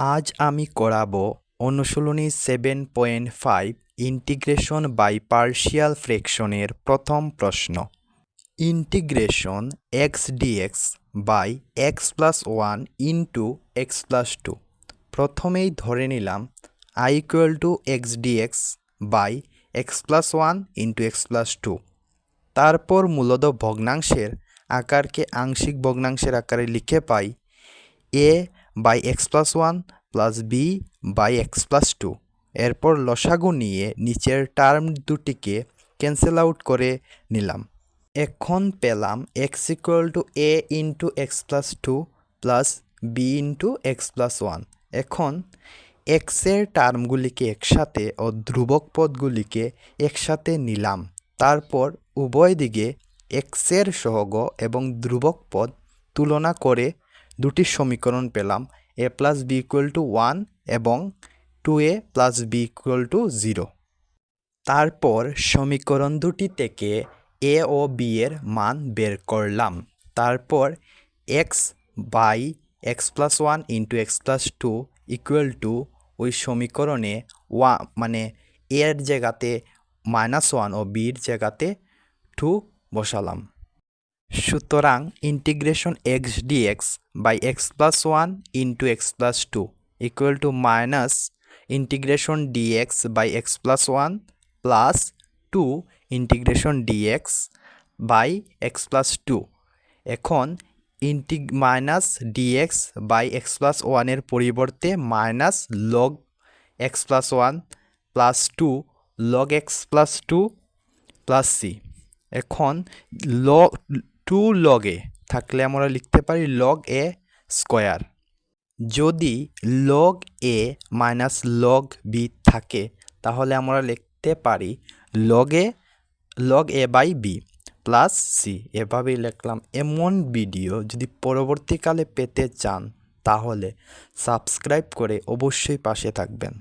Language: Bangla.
আজ আমি করাবো অনুশীলনী seven point five integration by partial ফ্রেকশনের প্রথম প্রশ্ন। Integration x dx by x plus one into x plus two প্রথমেই ধরে নিলাম I equal to x dx by x plus one into x plus two তারপর মূলত ভগ্নাংশের আকারকে আংশিক ভগ্নাংশের আকারে লিখে পাই A by x plus one plus B by x plus two. এরপর লসাগু নিয়ে নিচের টার্ম দুটিকে ক্যান্সেল আউট করে নিলাম। এখন পেলাম x equal to A into x plus two plus B into x plus one. এখন এক্সের টার্মগুলিকে একসাথে ও ধ্রুবক পদগুলিকে একসাথে নিলাম। তারপর উভয় দিকে এক্সের সহগ এবং ধ্রুবক পদ তুলনা করে দুটি সমীকরণ পেলাম A plus B equal to one এবং two A plus B equal to zero তারপর সমীকরণ দুটি থেকে এ ও বি এর মান বের করলাম। তারপর x by x plus one into x plus two equal to ওই সমীকরণে ওয়া মানে এর জায়গাতে মাইনাস ওয়ান ও বির জায়গাতে টু বসালাম। সুতরাং integration x dx by x plus one into x plus two equal to minus integration dx by x plus one plus two integration dx by x plus two এখন ইন্টি minus dx by x plus ওয়ানের পরিবর্তে minus log x plus one plus two log x plus two plus C এখন ল টু লগে থাকলে আমরা লিখতে পারি লগ এ স্কোয়ার যদি log A minus log B থাকে, তাহলে আমরা লিখতে পারি log A log A by B plus C এভাবেই লিখলাম এমন ভিডিও যদি পরবর্তীকালে পেতে চান, তাহলে সাবস্ক্রাইব করে অবশ্যই পাশে থাকবেন।